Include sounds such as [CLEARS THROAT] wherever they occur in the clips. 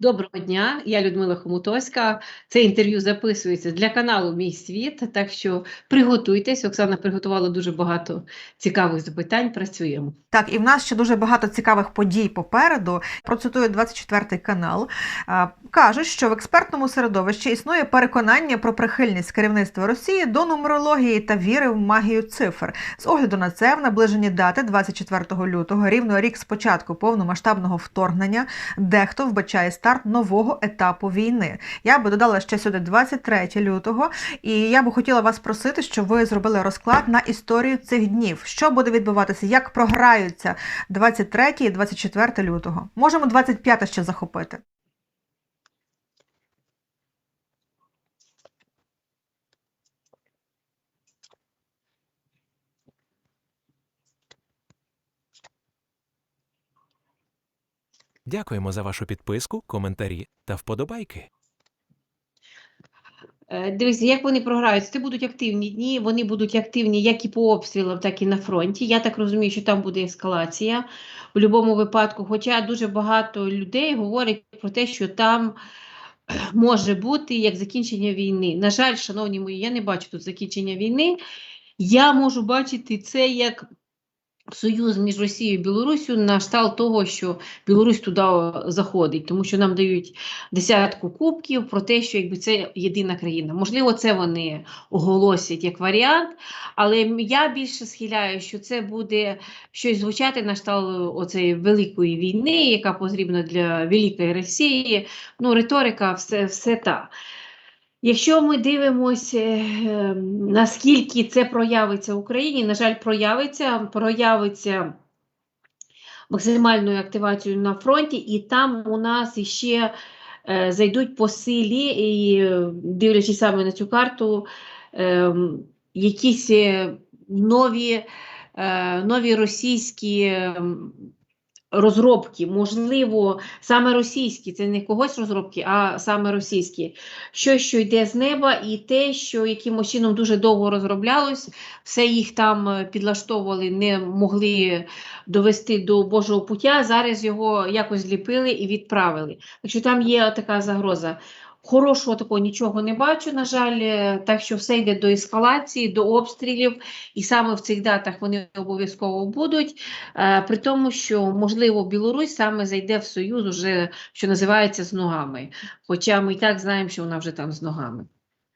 Доброго дня, я Людмила Хомутовська. Це інтерв'ю записується для каналу Мій світ. Так що приготуйтесь. Оксана приготувала дуже багато цікавих запитань. Працюємо. Так, і в нас ще дуже багато цікавих подій попереду. Процитую 24 канал. Кажуть, що в експертному середовищі існує переконання про прихильність керівництва Росії до нумерології та віри в магію цифр. З огляду на це, в наближені дати 24 лютого, рівно рік з початку повномасштабного вторгнення, дехто вбачає старт нового етапу війни. Я би додала ще сюди 23 лютого, і я би хотіла вас просити, щоб ви зробили розклад на історію цих днів. Що буде відбуватися, як програються 23 і 24 лютого. Можемо 25 ще захопити. Дякуємо за вашу підписку, коментарі та вподобайки. Е, Дивіться, як вони програються. Це будуть активні дні. Вони будуть активні як і по обстрілам, так і на фронті. Я так розумію, що там буде ескалація в будь-якому випадку. Хоча дуже багато людей говорять про те, що там [CLEARS THROAT] може бути як закінчення війни. На жаль, шановні мої, я не бачу тут закінчення війни. Я можу бачити це як союз між Росією і Білоруссю на штал того, що Білорусь туди заходить, тому що нам дають десятку кубків про те, що якби це єдина країна. Можливо, це вони оголосять як варіант, але я більше схиляю, що це буде щось звучати на штал оцеї великої війни, яка потрібна для великої Росії. Ну, риторика, все, все та. Якщо ми дивимося, е, наскільки це проявиться в Україні, на жаль, проявиться, проявиться максимальною активацією на фронті, і там у нас іще е, зайдуть по силі, і дивлячись саме на цю карту, е, якісь нові, нові російські. Розробки, можливо, саме російські, це не когось розробки, а саме російські. Що, що йде з неба, і те, що якимось чином дуже довго розроблялось, все їх там е, підлаштовували, не могли довести до Божого пуття, зараз його якось зліпили і відправили. Так що там є така загроза. Хорошого такого нічого не бачу, на жаль, е, так що все йде до ескалації, до обстрілів, і саме в цих датах вони обов'язково будуть. Е, При тому, що, можливо, Білорусь саме зайде в Союз, уже, що називається, з ногами. Хоча ми і так знаємо, що вона вже там з ногами.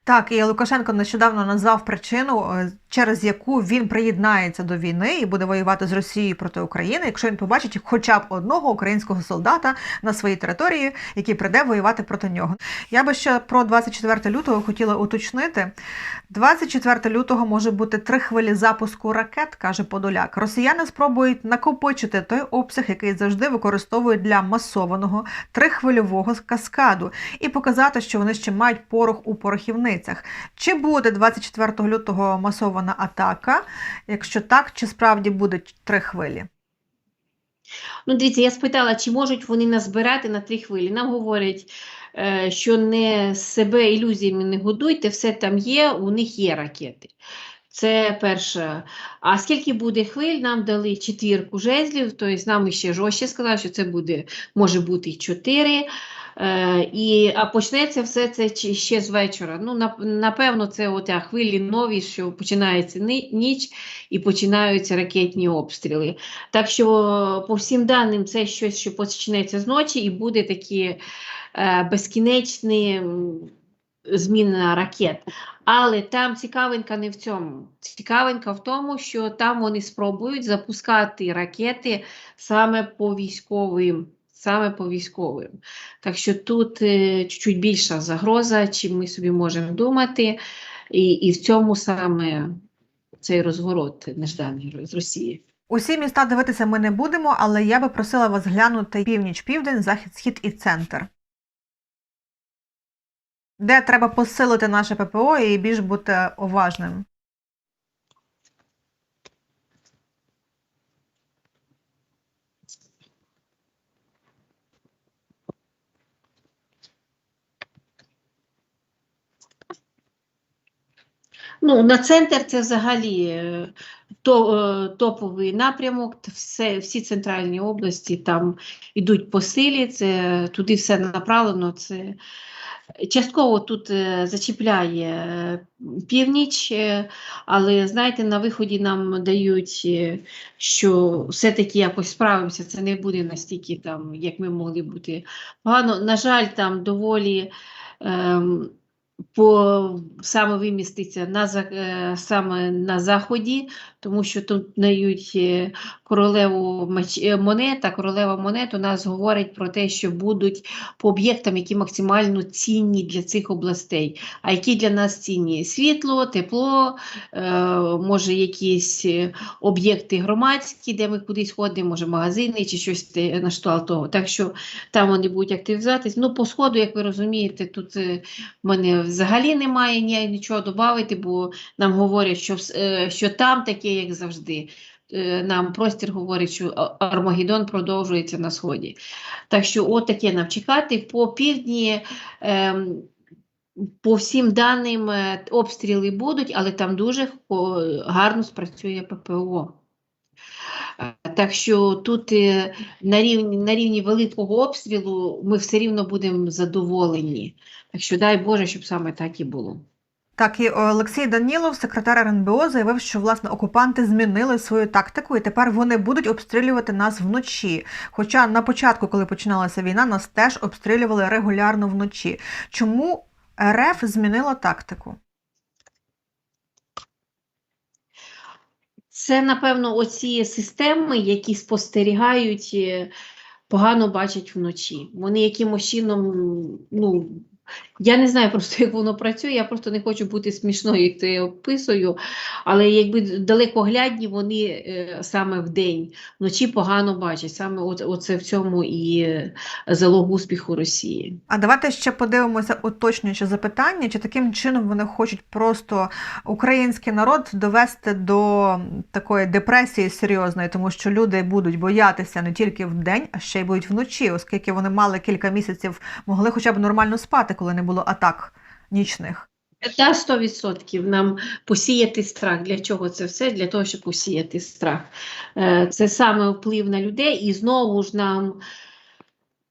Так, і Лукашенко нещодавно назвав причину, е, через яку він приєднається до війни і буде воювати з Росією проти України, якщо він побачить хоча б одного українського солдата на своїй території, який прийде воювати проти нього. Я би ще про 24 лютого хотіла уточнити. 24 лютого може бути три хвилі запуску ракет, каже Подоляк. Росіяни спробують накопичити той обсяг, який завжди використовують для масованого трихвильового каскаду, і показати, що вони ще мають порох у порохівницях. Чи буде 24 лютого масована атака? Якщо так, чи справді будуть три хвилі? Ну, дивіться, я спитала, чи можуть вони назбирати на три хвилі. Нам говорять, е, що не себе ілюзіями не годуйте, все там є, у них є ракети. Це перше. А скільки буде хвиль, нам дали четвірку жезлів, тобто нам ще жорстче сказали, що це буде, може бути чотири. Е, і, а почнеться все це ще з вечора. Ну, напевно, це ота хвилі нові, що починається ніч і починаються ракетні обстріли. Так що, по всім даним, це щось, що почнеться з ночі, і буде такі е, безкінечні м, зміна ракет. Але там цікавинка не в цьому. Цікавинка в тому, що там вони спробують запускати ракети саме по військовим. Саме по військовим. Так що тут е, чуть більша загроза, чим ми собі можемо думати, і, і в цьому саме цей розворот нежданий з Росії. Усі міста дивитися ми не будемо, але я би просила вас глянути північ, південь, захід, схід і центр. Де треба посилити наше ППО і більш бути уважним. Ну, на центр це взагалі е, е, топовий напрямок, все, всі центральні області там йдуть по силі, це туди все направлено. Це частково тут е, зачіпляє північ, але знаєте, на виході нам дають, що все-таки якось справимося. Це не буде настільки там, як ми могли бути погано. На жаль, там доволі. Ем, по саме виміститься на е, саме на заході, тому що тут дають е, королеву е, монет, а королева монет у нас говорить про те, що будуть по об'єктам, які максимально цінні для цих областей. А які для нас цінні? Світло, тепло, може якісь об'єкти громадські, де ми кудись ходимо, може магазини чи щось на того. Так що там вони будуть активізуватись. Ну, по сходу, як ви розумієте, тут в мене взагалі немає нічого додати, бо нам говорять, що, е, що там таке, як завжди. Е, Нам простір говорить, що Армагеддон продовжується на сході. Так що от таке нам чекати. По півдні, ем, по всім даним, е, обстріли будуть, але там дуже гарно спрацює ППО. Так що тут е, на рівні, на рівні великого обстрілу ми все рівно будемо задоволені. Так що дай Боже, щоб саме так і було. Так, і Олексій Данілов, секретар РНБО, заявив, що власне окупанти змінили свою тактику, і тепер вони будуть обстрілювати нас вночі. Хоча на початку, коли починалася війна, нас теж обстрілювали регулярно вночі. Чому РФ змінила тактику? Це, напевно, оці системи, які спостерігають, е, погано бачать вночі. Вони якимось чином, ну, я не знаю просто, як воно працює, я просто не хочу бути смішною, як це я описую, але якби далекоглядні вони е, саме в день, вночі погано бачать. Саме оце в цьому і залог успіху Росії. А давайте ще подивимося уточнююче запитання, чи таким чином вони хочуть просто український народ довести до такої депресії серйозної, тому що люди будуть боятися не тільки вдень, а ще й будуть вночі, оскільки вони мали кілька місяців, могли хоча б нормально спати, коли не було атак нічних. Та 100% нам посіяти страх. Для чого це все? Для того, щоб посіяти страх. Е, Це саме вплив на людей, і знову ж нам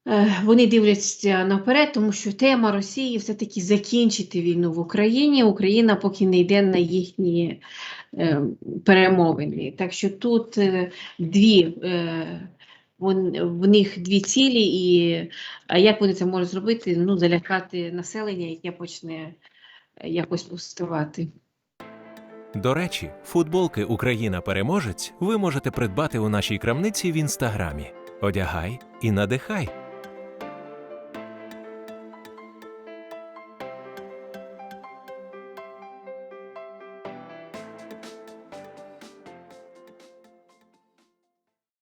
е, вони дивляться наперед, тому що тема Росії все-таки закінчити війну в Україні. Україна поки не йде на їхні е, перемовини. Так що тут дві. Е, вон- В них дві цілі, і як вони це можуть зробити? Ну, залякати населення, яке почне е, якось пустувати. До речі, футболки Україна переможець ви можете придбати у нашій крамниці в інстаграмі. Одягай і надихай.